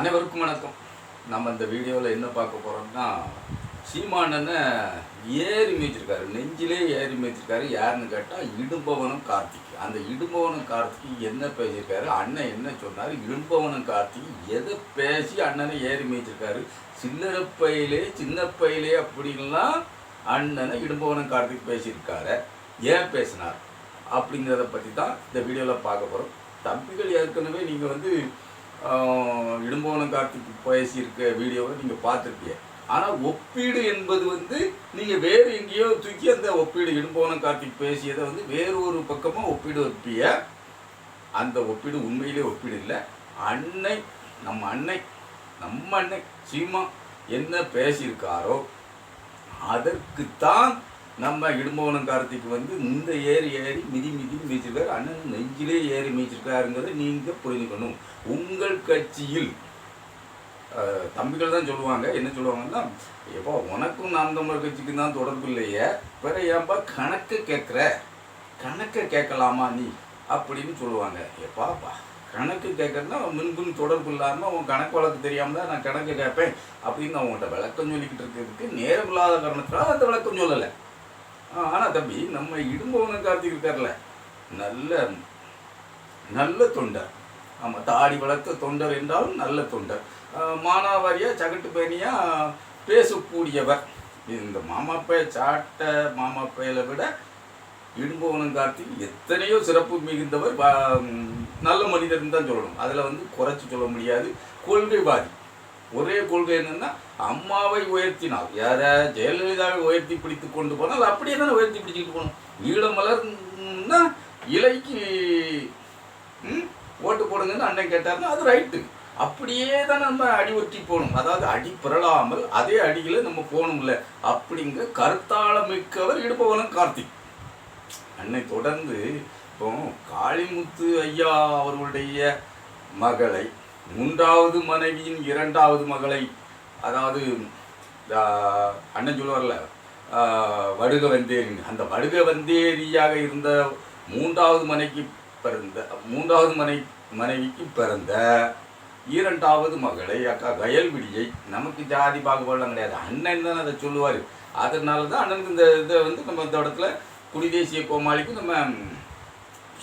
அனைவருக்கும் வணக்கம். நம்ம இந்த வீடியோவில் என்ன பார்க்க போகிறோம்னா சீமானனை ஏறி மேய்ச்சிருக்காரு. நெஞ்சிலே ஏறி மேய்ச்சிருக்காரு. யாருன்னு கேட்டால் இடும்பவனும் கார்த்திக். அந்த இடும்பவனும் கார்த்திக் என்ன பேசியிருக்காரு? அண்ணன் என்ன சொன்னார்? இடும்பவனும் கார்த்திக் எதை பேசி அண்ணனை ஏறி மேய்ச்சிருக்காரு? சில்லறை பையிலே சின்ன பையிலே அப்படின்லாம் அண்ணனை இடும்பவனும் கார்த்திக் பேசியிருக்காரு. ஏன் பேசினார்? அப்படிங்கிறத பற்றி தான் இந்த வீடியோவில் பார்க்க போகிறோம் தம்பிகள் ஏற்கனவே நீங்கள் வந்து இடும்போனம் கார்த்திக் பேசியிருக்க வீடியோவை நீங்கள் பார்த்துருப்பீங்க. ஆனால் ஒப்பீடு என்பது வந்து நீங்கள் வேறு எங்கேயோ தூக்கி அந்த ஒப்பீடு இடும்போனம் கார்த்திக் பேசியதை வந்து வேறு ஒரு பக்கமாக ஒப்பீடு வைப்பிய அந்த ஒப்பீடு உண்மையிலே ஒப்பீடு இல்லை. அன்னை நம்ம அன்னை நம்ம அன்னை சீமா என்ன பேசியிருக்காரோ அதற்குத்தான் நம்ம இடும்போனம் கார்த்திக் வந்து இந்த ஏறி ஏறி மிதி மிதி மீச்சிருக்காரு அண்ணன் நெஞ்சிலே ஏறி மீச்சிருக்காருங்கிறத நீங்கள் புரிஞ்சுக்கணும் உங்கள் கட்சியில் தம்பிகள் தான் சொல்லுவாங்க. என்ன சொல்லுவாங்கன்னா எப்போ உனக்கும் நாம் தமிழர் கட்சிக்கு தான் தொடர்பு இல்லையே. பிற ஏன்பா கணக்கு கேட்குற? கணக்கை கேட்கலாமா நீ? அப்படின்னு சொல்லுவாங்க. ஏப்பாப்பா கணக்கு கேட்கறதுனா முன்பின் தொடர்பு இல்லாமல் உன் கணக்கு வழக்கு தெரியாமல் தான் நான் கணக்கு கேட்பேன். அப்படின்னு நான் விளக்கம் சொல்லிக்கிட்டு இருக்கிறதுக்கு நேரம் இல்லாத காரணத்தினால அந்த விளக்கம் சொல்லலை. தம்பி நம்ம இடும்பவனம் கார்த்திக் இருக்கார்ல நல்ல நல்ல தொண்டர். ஆமாம் தாடி வளர்த்த தொண்டர் என்றாலும் நல்ல தொண்டர். மானாவாரியா சகட்டு பேனியா பேசக்கூடியவர் இந்த மாமாப்பைய சாட்ட மாமாப்பையில விட இடும்பவனம் கார்த்திக் எத்தனையோ சிறப்பு மிகுந்தவர் வா- நல்ல மனிதர்னு தான் சொல்லணும். அதில் வந்து குறைச்சி சொல்ல முடியாது. கொள்கைவாதி. ஒரே கொள்கை என்னன்னா அம்மாவை உயர்த்தினால் யார ஜெயலலிதாவை உயர்த்தி பிடித்து கொண்டு போனால் அப்படியே தானே உயர்த்தி பிடிச்சிட்டு போகணும். ஈழமலர்னா இலைக்கு ம், ஓட்டு போடுங்கன்னு அண்ணன் கேட்டாருன்னா அது ரைட்டு. அப்படியே தான் நம்ம அடி ஒட்டி போகணும். அதாவது அடி பிறழாமல் அதே அடியில் நம்ம போகணும்ல. அப்படிங்கிற கருத்தாள மிக்கவர் இடுப்பவனம் கார்த்திக். அன்னை தொடர்ந்து இப்போ காளிமுத்து ஐயா அவர்களுடைய மகளை மூன்றாவது மனைவியின் இரண்டாவது மகளை அதாவது அண்ணன் சொல்லுவார்ல வடுக வந்தேரி அந்த வடுக வந்தேரியாக இருந்த மூன்றாவது மனைக்கு பிறந்த மூன்றாவது மனை மனைவிக்கு பிறந்த இரண்டாவது மகளை அக்கா கயல்விடியை நமக்கு ஜாதி பாகுபாடுலாம் கிடையாது. அண்ணன் தான் அதை சொல்லுவார். அதனால தான் அண்ணனுக்கு இந்த இதை வந்து நம்ம இந்த இடத்துல குடி தேசிய கோமாளிக்கு நம்ம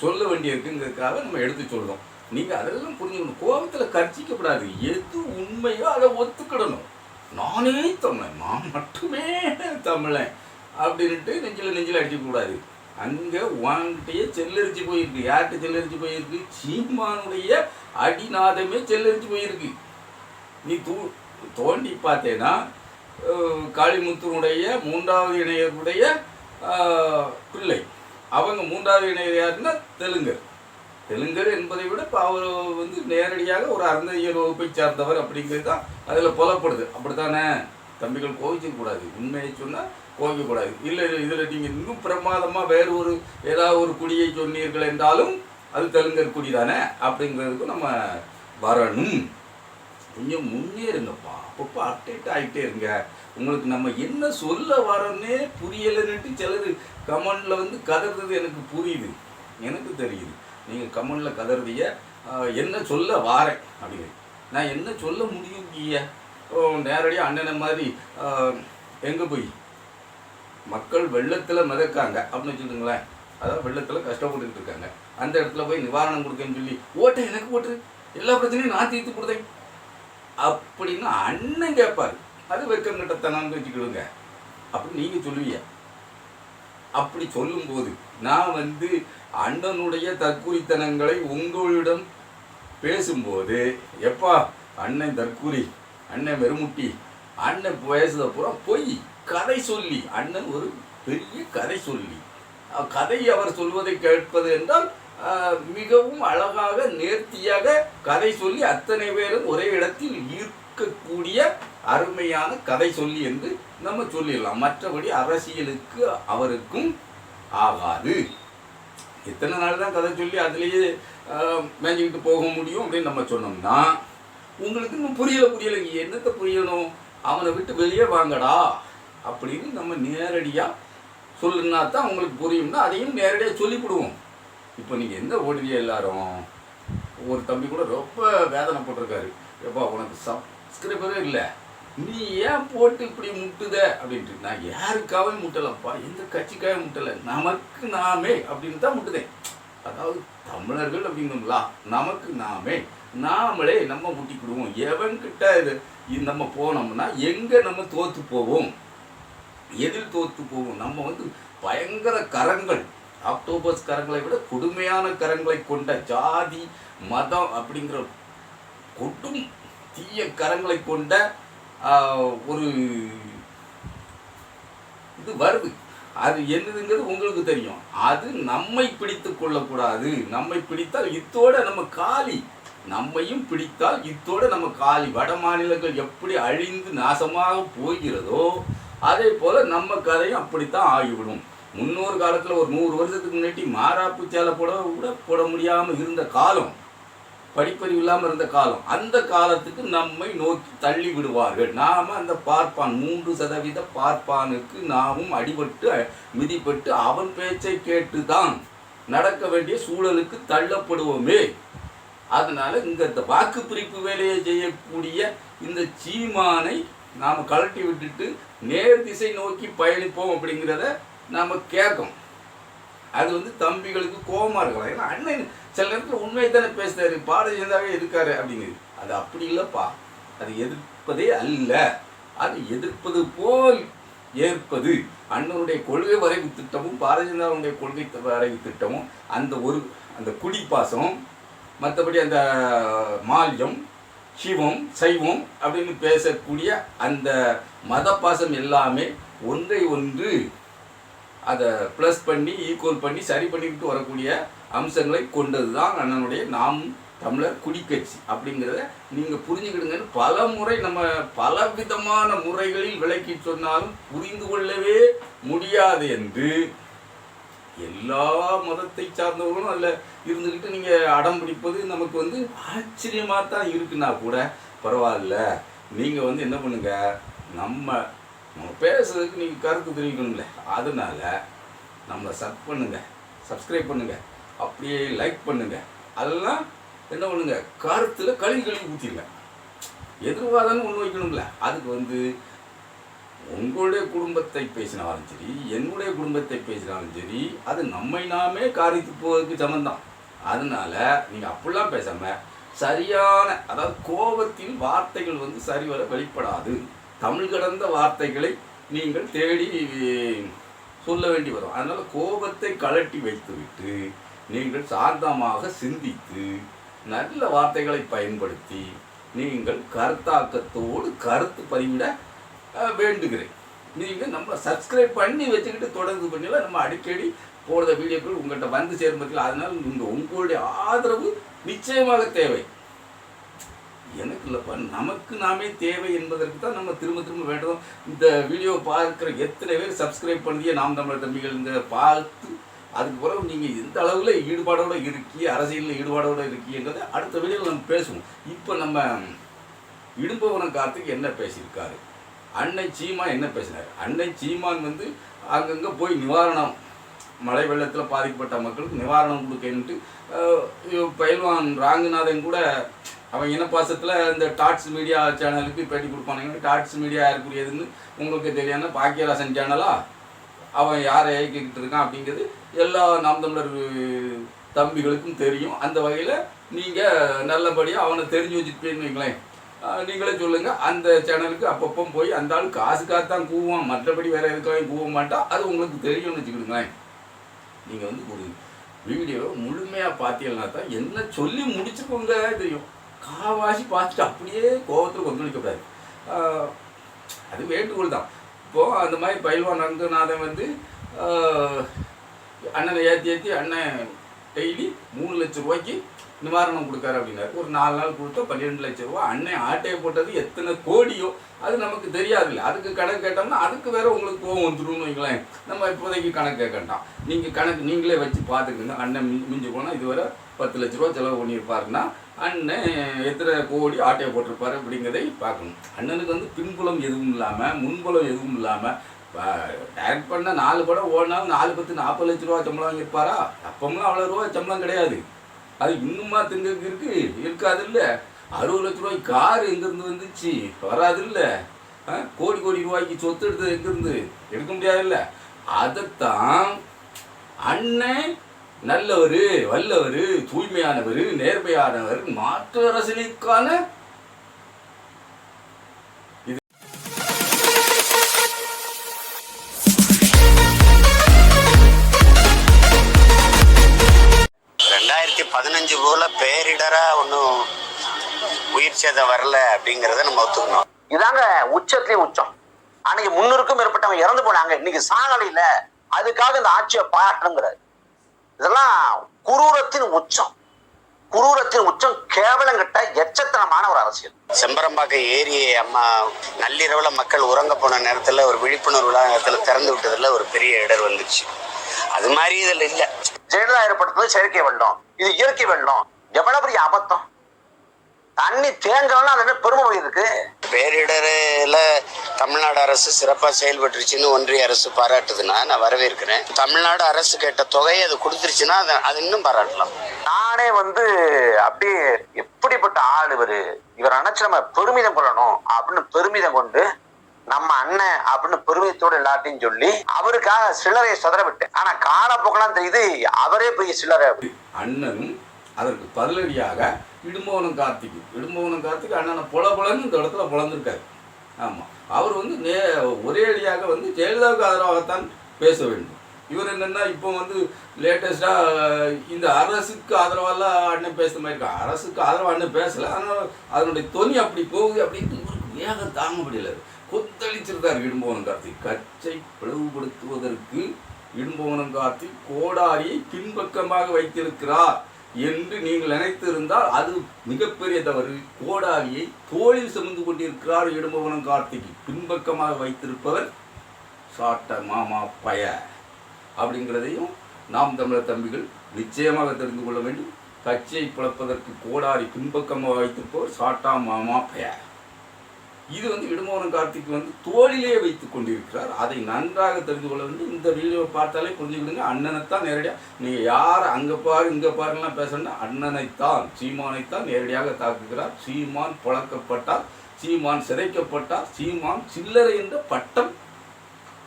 சொல்ல வேண்டியிருக்குங்கிறதுக்காக நம்ம எடுத்து சொல்கிறோம் நீங்கள் அதெல்லாம் புரிஞ்சுக்கணும். கோபத்தில் கர்ச்சிக்கப்படாது எது உண்மையோ அதை ஒத்துக்கிடணும். நானே தமிழன். நான் மட்டுமே தமிழன். அப்படின்ட்டு நெஞ்சில் நெஞ்சில் அடிக்கக்கூடாது அங்கே உன்கிட்டயே செல்லரிச்சு போயிருக்கு. யார்கிட்ட செல்லரிச்சு போயிருக்கு? சீமானுடைய அடிநாதமே செல்லரிச்சு போயிருக்கு. நீ தூ தோண்டி பார்த்தேன்னா காளிமுத்துனுடைய மூன்றாவது இணையருடைய பிள்ளை. அவங்க மூன்றாவது இணையர் யாருன்னா தெலுங்கர். தெலுங்கர் என்பதை விட இப்போ அவர் வந்து நேரடியாக ஒரு அறந்தையர் வகுப்பை சார்ந்தவர் அப்படிங்கிறது தான் அதில் புலப்படுது. அப்படித்தானே? தம்பிகள் கோவிச்சிக்கூடாது உண்மையை சொன்னால் கோவிக்கக்கூடாது. இல்லை இதில் நீங்கள் இன்னும் பிரமாதமாக வேறு ஒரு ஏதாவது ஒரு குடியை சொன்னீர்கள் என்றாலும் அது தெலுங்கர் குடி தானே? அப்படிங்கிறதுக்கும் நம்ம வரணும். கொஞ்சம் முன்னேறுங்கப்பா அப்பப்போ அப்டேட் ஆகிட்டே இருங்க. உங்களுக்கு நம்ம என்ன சொல்ல வரோன்னே புரியலைன்னுட்டு சிலர் கமெண்டில் வந்து கதறது எனக்கு புரியுது. எனக்கு தெரியுது. நீங்கள் கமெண்டில் கதறதிய என்ன சொல்ல வாரேன் அப்படின்னு நான் என்ன சொல்ல முடியும் கீய? நேரடியாக அண்ணனை மாதிரி எங்கே போய்? மக்கள் வெள்ளத்தில் மிதக்காங்க அப்படின்னு வச்சுக்கோங்களேன். அதாவது வெள்ளத்தில் கஷ்டப்பட்டுக்கிட்டு இருக்காங்க. அந்த இடத்துல போய் நிவாரணம் கொடுக்கன்னு சொல்லி ஓட்டை எனக்கு போட்டு எல்லா பிரச்சனையும் நான் தீர்த்து கொடுத்தேன். அப்படின்னு அண்ணன் கேட்பாரு அது வெக்கங்கிட்டத்தனான்னு வச்சுக்கிடுங்க. அப்படின்னு நீங்கள் சொல்லுவீங்க. அப்படி சொல்லும்போது நான் வந்து அண்ணனுடைய தற்குறித்தனங்களை உங்களிடம் பேசும்போது எப்பா அண்ணன் தற்கூரி அண்ணன் வெறுமுட்டி அண்ணன் பேசுத பூரா பொய் கதை சொல்லி அண்ணன் ஒரு பெரிய கதை சொல்லி. கதை அவர் சொல்வதை கேட்பது என்றால் மிகவும் அழகாக நேர்த்தியாக கதை சொல்லி அத்தனை பேரும் ஒரே இடத்தில் ஈர்க்கக்கூடிய அருமையான கதை சொல்லி என்று நம்ம சொல்லிடலாம். மற்றபடி அரசியலுக்கு அவருக்கும் ஆகாது. எத்தனை நாள் தான் கதை சொல்லி அதுலேயே மேஞ்சிக்கிட்டு போக முடியும் அப்படின்னு நம்ம சொன்னோம்னா உங்களுக்கு இன்னும் புரியல புரியல. நீ என்னத்தை புரியணும்? அவனை விட்டு வெளியே வாங்கடா அப்படின்னு நம்ம நேரடியாக சொல்லுனா தான் உங்களுக்கு புரியும்னா அதையும் நேரடியாக சொல்லிவிடுவோம். இப்போ நீங்கள் எந்த ஓடுறீங்க எல்லாரும்? ஒரு தம்பி கூட ரொம்ப வேதனைப்பட்டிருக்காரு எப்பா உனக்கு சப்ஸ்கிரைபரே இல்லை. நீ ஏன் போட்டு இப்படி முட்டுத? அப்படின்ட்டு. நான் யாருக்காவே முட்டலப்பா? எந்த கட்சிக்காக முட்டலை? நமக்கு நாமே அப்படின்னு தான் முட்டுதேன். அதாவது தமிழர்கள் அப்படிங்களா நமக்கு நாமே. நாமளே நம்ம முட்டிக்கிடுவோம் எவன்கிட்ட இது நம்ம போனோம்னா எங்கே நம்ம தோற்று போவோம்? எதில் தோற்று போவோம்? நம்ம வந்து பயங்கர கரங்கள். ஆக்டோபஸ் கரங்களை விட கொடுமையான கரங்களை கொண்ட ஜாதி மதம் அப்படிங்கிற கொட்டும் தீய கரங்களை கொண்ட ஒரு இது வருது. அது என்னதுங்கிறது உங்களுக்கு தெரியும். அது நம்மை பிடித்து கொள்ளக்கூடாது. நம்மை பிடித்தால் இத்தோட நம்ம காலி. நம்மையும் பிடித்தால் இத்தோட நம்ம காலி. வட மாநிலங்கள் எப்படி அழிந்து நாசமாக போகிறதோ அதே போல நம்ம கதையும் அப்படித்தான் ஆகிவிடும். முன்னொரு காலத்தில் ஒரு நூறு வருஷத்துக்கு முன்னாடி மாறாப்பு சேலை போட கூட போட முடியாமல் இருந்த காலம். படிப்பறிவு இல்லாமல் இருந்த காலம். அந்த காலத்துக்கு நம்மை நோக்கி தள்ளி விடுவார்கள். நாம அந்த பார்ப்பான் மூன்று சதவீத பார்ப்பானுக்கு நாமும் அடிபட்டு மிதிப்பட்டு அவன் பேச்சை கேட்டுதான் நடக்க வேண்டிய சூழலுக்கு தள்ளப்படுவோமே. அதனால் இங்கே இந்த வாக்கு பிரிப்பு வேலையை செய்யக்கூடிய இந்த சீமானை நாம் கழட்டி விட்டுட்டு நேர் திசை நோக்கி பயணிப்போம் அப்படிங்கிறத நாம் கேட்கும் அது வந்து தம்பிகளுக்கு கோபமாக இருக்கலாம். ஏன்னா அண்ணன் சில நேரத்தில் உண்மையை தானே பேசுறாரு பாரதிய ஜனதாவே இருக்காரு அப்படிங்குது அது அப்படி இல்லைப்பா. அது எதிர்ப்பதே அல்ல. அது எதிர்ப்பது போல் ஏற்பது. அண்ணனுடைய கொள்கை வரைவு திட்டமும் பாரதிய ஜனதாவுடைய கொள்கை வரைவு திட்டமும் அந்த ஒரு அந்த குடி பாசம் மற்றபடி அந்த மால்யம் சிவம் சைவம் அப்படின்னு பேசக்கூடிய அந்த மத பாசம் எல்லாமே ஒன்றை ஒன்று அதை ப்ளஸ் பண்ணி ஈக்குவல் பண்ணி சரி பண்ணிக்கிட்டு வரக்கூடிய அம்சங்களை கொண்டது தான் அண்ணனுடைய நாம் தமிழர் குடிக்கட்சி. அப்படிங்கிறத நீங்கள் புரிஞ்சுக்கிடுங்கன்னு பல முறை நம்ம பல விதமான முறைகளில் விளக்கி சொன்னாலும் புரிந்து கொள்ளவே முடியாது என்று எல்லா மதத்தை சார்ந்தவர்களும் அதில் இருந்துக்கிட்டு நீங்கள் அடம் பிடிப்பது நமக்கு வந்து ஆச்சரியமாக தான் இருக்குன்னா கூட பரவாயில்ல. நீங்கள் வந்து என்ன பண்ணுங்க? நம்ம நம்ம பேசுறதுக்கு நீங்கள் கருத்து தெரிவிக்கணும்ல. அதனால் நம்மளை சப் பண்ணுங்கள் சப்ஸ்கிரைப் பண்ணுங்கள் அப்படியே லைக் பண்ணுங்கள் அதெல்லாம் என்ன பண்ணுங்க? கருத்தில் கழுவி கழுவி ஊற்றிடுங்க எதிர்வாதம்னு ஒன்று வைக்கணும்ல. அதுக்கு வந்து உங்களுடைய குடும்பத்தை பேசினாலும் சரி என்னுடைய குடும்பத்தை பேசினாலும் சரி அது நம்மை நாமே காரித்து போவதற்கு சமந்தான். அதனால நீங்கள் அப்படிலாம் பேசாமல் சரியான அதாவது கோபத்தில் வார்த்தைகள் வந்து சரிவர வெளிப்படாது. தமிழ் கடந்த வார்த்தைகளை நீங்கள் தேடி சொல்ல வேண்டி வரும். அதனால் கோபத்தை கலட்டி வைத்துவிட்டு நீங்கள் சாந்தமாக சிந்தித்து நல்ல வார்த்தைகளை பயன்படுத்தி நீங்கள் கருத்தாக்கத்தோடு கருத்து பதிவிட வேண்டுகிறேன். நீங்கள் நம்ம சப்ஸ்கிரைப் பண்ணி வச்சுக்கிட்டு தொடர்ந்து பண்ணல நம்ம அடிக்கடி போடுற வீடியோக்கள் உங்கள்கிட்ட வந்து சேரும் அதனால் இந்த உங்களுடைய ஆதரவு நிச்சயமாக தேவை. எனக்கு இல்லைப்பா நமக்கு நாமே தேவை என்பதற்கு தான் நம்ம திரும்ப திரும்ப வேண்டும் இந்த வீடியோ பார்க்குற எத்தனை பேர் சப்ஸ்கிரைப் பண்ணியே நாம் தமிழர் தம்பிகள் இந்த பார்த்து அதுக்கு பிறகு நீங்கள் எந்த அளவில் ஈடுபாடோடு இருக்கி அரசியலில் ஈடுபாடோடு இருக்கீங்கிறத அடுத்த வீடியோவில் நம்ம பேசுவோம். இப்போ நம்ம இடும்பவனம் கார்த்திக் என்ன பேசியிருக்காரு? அன்னை சீமா என்ன பேசினார்? அன்னை சீமான் வந்து அங்கங்கே போய் நிவாரணம் மழை வெள்ளத்தில் பாதிக்கப்பட்ட மக்களுக்கு நிவாரணம் கொடுக்கன்ட்டு பயில்வான் ராங்குநாதன் கூட அவன் இனப்பாசத்தில் இந்த டாட்ஸ் மீடியா சேனலுக்கு பேட்டி கொடுப்பானுங்க. டாட்ஸ் மீடியா யாருக்குரியதுன்னு உங்களுக்கு தெரியாம பாக்கியராசன் சேனலா அவன் யாரை இயக்கிக்கிட்டு இருக்கான் அப்படிங்கிறது எல்லா நாம் தமிழர் தம்பிகளுக்கும் தெரியும். அந்த வகையில் நீங்கள் நல்லபடியாக அவனை தெரிஞ்சு வச்சுருப்பீங்கன்னு வைங்களேன். நீங்களே சொல்லுங்கள் அந்த சேனலுக்கு அப்பப்போ போய் அந்த ஆள் காசுக்காக தான் கூவான் மற்றபடி வேறு எதுக்காகவும் கூவ மாட்டான் அது உங்களுக்கு தெரியும்னு வச்சுக்கிடுங்களேன். நீங்கள் வந்து ஒரு வீடியோ முழுமையாக பார்த்தீங்கன்னா தான் என்ன சொல்லி முடிச்சுக்கோங்க தெரியும். காவாசி பார்த்துட்டு அப்படியே கோபத்தில் கொந்தளிக்கக்கூடாது அது வேண்டுகோள் தான் இப்போது அந்த மாதிரி பயில்வான் ரங்கநாதன் வந்து அண்ணனை ஏற்றி ஏற்றி அண்ணன் டெய்லி மூணு லட்ச ரூபாய்க்கு நிவாரணம் கொடுக்காரு அப்படின்னாரு ஒரு நாலு நாள் கொடுத்தா பன்னிரெண்டு லட்ச ரூபா அண்ணன் ஆட்டையை போட்டது எத்தனை கோடியோ அது நமக்கு தெரியாது இல்லை அதுக்கு கணக்கு கேட்டோம்னா அதுக்கு வேற உங்களுக்கு கோவம் வந்துடும் வைங்களேன் நம்ம இப்போதைக்கு கணக்கு கேட்க நீங்கள் கணக்கு நீங்களே வச்சு பார்த்துக்குங்க அண்ணன் மிஞ்சி போனால் இதுவரை பத்து லட்ச ரூபா செலவு பண்ணியிருப்பாருன்னா அண்ணன் எத்தனை கோடி ஆட்டையை போட்டிருப்பாரு அப்படிங்கிறதை பார்க்கணும். அண்ணனுக்கு வந்து பின்புலம் எதுவும் இல்லாமல் முன்புலம் எதுவும் இல்லாமல் டைரக்ட் பண்ண நாலு படம் ஓடினாலும் நாலு பத்து நாற்பது லட்ச ரூபா சம்பளம் வாங்கியிருப்பாரா? அப்பமெல்லாம் அவ்வளோ ரூபா சம்பளம் கிடையாது. அது இன்னுமா திங்கிறதுக்கு இருக்கு? இருக்காது இல்லை அறுபது லட்ச ரூபாய்க்கு கார் எங்கேருந்து வந்துச்சு? வராது இல்லை கோடி கோடி ரூபாய்க்கு சொத்து எடுத்தது எங்கேருந்து? எடுக்க முடியாது இல்லை அதைத்தான் அண்ணன் நல்லவர் வல்லவர் தூய்மையானவர் நேர்மையானவர் மாற்று அரசியலுக்கான ரெண்டாயிரத்தி பதினஞ்சு போல பேரிடரா ஒன்றும் உயிர் சேதம் வரல அப்படிங்கிறத நம்ம ஒத்துக்கணும். இதாங்க உச்சத்திலே உச்சம். அன்னைக்கு முன்னூறுக்கும் மேற்பட்டவங்க இறந்து போனாங்க. இன்னைக்கு சாகலையில அதுக்காக இந்த ஆட்சியை பாராட்டுங்கிறாரு இதெல்லாம் குரூரத்தின் உச்சம். குரூரத்தின் உச்சம் கேவலம் கட்ட எச்சத்தனமான ஒரு அரசியல். செம்பரம்பாக்கம் ஏரியை அம்மா நள்ளிரவுல மக்கள் உறங்க போன நேரத்துல ஒரு விழிப்புணர்வு நேரத்தில் திறந்து விட்டதுல ஒரு பெரிய இடர் வந்துச்சு. அது மாதிரி இதுல இல்ல. ஜெயலலிதா ஏற்படுத்துவது செயற்கை வெள்ளம். இது இயற்கை வெள்ளம். எவ்வளவு பெரிய அபத்தம். தண்ணி தேங்கலாம் அது என்ன பெருமை இருக்கு பேரிடரில் தமிழ்நாடு அரசு சிறப்பாக செயல்பட்டுருச்சுன்னு ஒன்றிய அரசு பாராட்டுதுன்னா நான் வரவேற்கிறேன். தமிழ்நாடு அரசு கேட்ட தொகையை அது கொடுத்துருச்சுன்னா அதை அது இன்னும் பாராட்டலாம். நானே வந்து அப்படியே எப்படிப்பட்ட ஆள் இவரு? இவர் நினைச்சு நம்ம பெருமிதம் கொள்ளணும் அப்படின்னு பெருமிதம் கொண்டு நம்ம அண்ணன் அப்படின்னு பெருமிதத்தோட எல்லாத்தையும் சொல்லி அவருக்காக சிலரையை சதற விட்டேன் ஆனா காலப்போக்கெல்லாம் தெரியுது அவரே பெரிய சிலரை அண்ணனும் அதற்கு பதிலடியாக இடும்பவனம் கார்த்திக் இடும்பவனம் கார்த்திக் அண்ணனை புல புலன்னு இந்த இடத்துல புலந்துருக்காரு ஆமாம் அவர் வந்து நே ஒரே அடியாக வந்து ஜெயலலிதாவுக்கு ஆதரவாகத்தான் பேச வேண்டும். இவர் என்னென்னா இப்போ வந்து லேட்டஸ்ட்டாக இந்த அரசுக்கு ஆதரவாலாம் அண்ணன் பேசுகிற மாதிரி இருக்கா? அரசுக்கு ஆதரவாக அண்ணன் பேசலை. ஆனால் அதனுடைய தொனி அப்படி போகுது அப்படின்னு இவருக்கு வேகம் தாங்க முடியல. கொத்தளிச்சிருக்கார் இடும்பவனம் கார்த்திக். கச்சை பிளவுபடுத்துவதற்கு இடும்பவனம் கார்த்திக் கோடாரியை பின்பக்கமாக வைத்திருக்கிறார். என்று நீங்கள் நினைத்திருந்தால் அது மிகப்பெரிய தவறு கோடாரியை தோளில் சுமந்து கொண்டிருக்கிறார் இடும்பவனம் கார்த்திகை. பின்பக்கமாக வைத்திருப்பவர் சாட்ட மாமா பய அப்படிங்கிறதையும் நாம் தமிழர் தம்பிகள் நிச்சயமாக தெரிந்து கொள்ள வேண்டும். கட்சியை பிளப்பதற்கு கோடாரி பின்பக்கமாக வைத்திருப்பவர் சாட்டா மாமா பய. இது வந்து விடுமோகன் கார்த்திக் வந்து தோளிலே வைத்து கொண்டிருக்கிறார். அதை நன்றாக தெரிந்து கொள்ள வேண்டும் இந்த வீடியோ பார்த்தாலே புரிஞ்சுக்கிடுங்க அண்ணனைத்தான் நேரடியாக நீங்கள் யார் அங்கே பாரு இங்கே பாருலாம் பேசணும்னா அண்ணனைத்தான் சீமானைத்தான் நேரடியாக தாக்குகிறார். சீமான் புழக்கப்பட்டார். சீமான் சிதைக்கப்பட்டார். சீமான் சில்லறை என்ற பட்டம்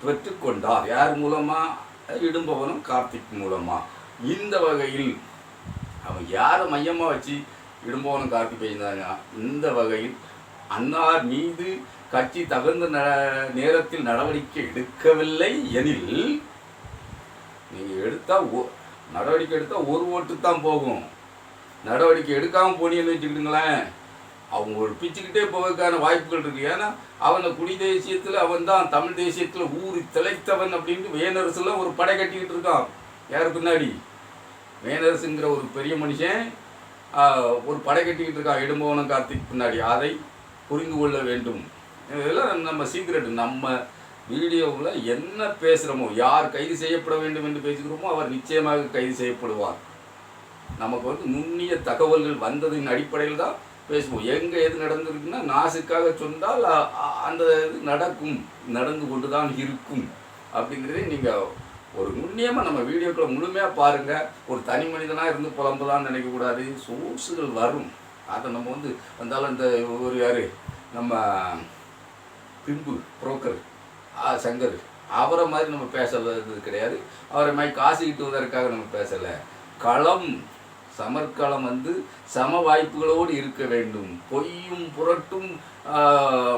பெற்றுக்கொண்டார் யார் மூலமா? இடும்பவனம் கார்த்திக் மூலமா. இந்த வகையில் அவன் யாரை மையமாக வச்சு இடும்பவனம் கார்த்திக் பேசினாங்க இந்த வகையில் அன்னார் மீது கட்சி தகுந்த ந நேரத்தில் நடவடிக்கை எடுக்கவில்லை எனில் நீங்கள் எடுத்தால் நடவடிக்கை எடுத்தால் ஒரு ஓட்டு தான் போகும். நடவடிக்கை எடுக்காமல் போனீங்கன்னு வச்சுக்கிட்டுங்களேன் அவங்க ஒரு பிச்சுக்கிட்டே போவதற்கான வாய்ப்புகள் இருக்குது ஏன்னா அவனை குடி தேசியத்தில் அவன் தான் தமிழ் தேசியத்தில் ஊறி திளைத்தவன் அப்படின்ட்டு வேனரசுலாம் ஒரு படை கட்டிக்கிட்டு இருக்கான். யார் பின்னாடி? வேனரசுங்கிற ஒரு பெரிய மனுஷன் ஒரு படை கட்டிக்கிட்டு இருக்கான். இடும்பவனம் கார்த்திக் பின்னாடி. அதை புரிந்து கொள்ள வேண்டும். இதெல்லாம் நம்ம சீக்ரெட் நம்ம வீடியோவில் என்ன பேசுகிறோமோ யார் கைது செய்யப்பட வேண்டும் என்று பேசுகிறோமோ அவர் நிச்சயமாக கைது செய்யப்படுவார். நமக்கு வந்து நுண்ணிய தகவல்கள் வந்ததின் அடிப்படையில் தான் பேசுவோம். எங்கே எது நடந்திருக்குன்னா நாசுக்காக சொன்னால் அந்த இது நடக்கும் நடந்து கொண்டு தான் இருக்கும். அப்படிங்கிறதே நீங்கள் ஒரு நுண்ணியமாக நம்ம வீடியோக்களை முழுமையாக பாருங்கள் ஒரு தனி மனிதனாக இருந்து புலம்பலான்னு நினைக்கக்கூடாது. சோர்ஸுகள் வரும். அதை நம்ம வந்து வந்தாலும் இந்த ஒரு யார்? நம்ம பிம்பு புரோக்கர் சங்கர் அவரை மாதிரி நம்ம பேசுறது கிடையாது. அவரை மாதிரி காசு ஈட்டுவதற்காக நம்ம பேசலை. களம் சமர்க்களம் வந்து சம வாய்ப்புகளோடு இருக்க வேண்டும். பொய்யும் புரட்டும்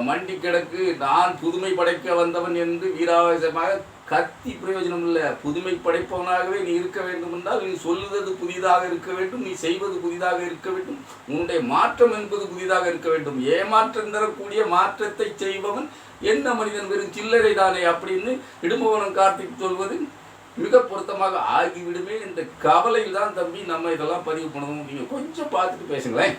மண்டி கிடக்கு நான் புதுமை படைக்க வந்தவன் என்று வீராவேசமாக கத்தி பிரயோஜனம் இல்லை புதுமை படைப்பவனாகவே நீ இருக்க வேண்டும் என்றால் நீ சொல்லுவது புதிதாக இருக்க வேண்டும் நீ செய்வது புதிதாக இருக்க வேண்டும் உன்னுடைய மாற்றம் என்பது புதிதாக இருக்க வேண்டும். ஏமாற்றம் தரக்கூடிய மாற்றத்தை செய்பவன் என்ன மனிதன்? வெறும் சில்லறை தானே அப்படின்னு இடும்பவனம் கார்த்திக் சொல்வது மிக பொருத்தமாக ஆகிவிடுமே என்ற கவலையில் தான் தம்பி நம்ம இதெல்லாம் பதிவு பண்ணணும். நீங்கள் கொஞ்சம் பார்த்துட்டு பேசுங்களேன்.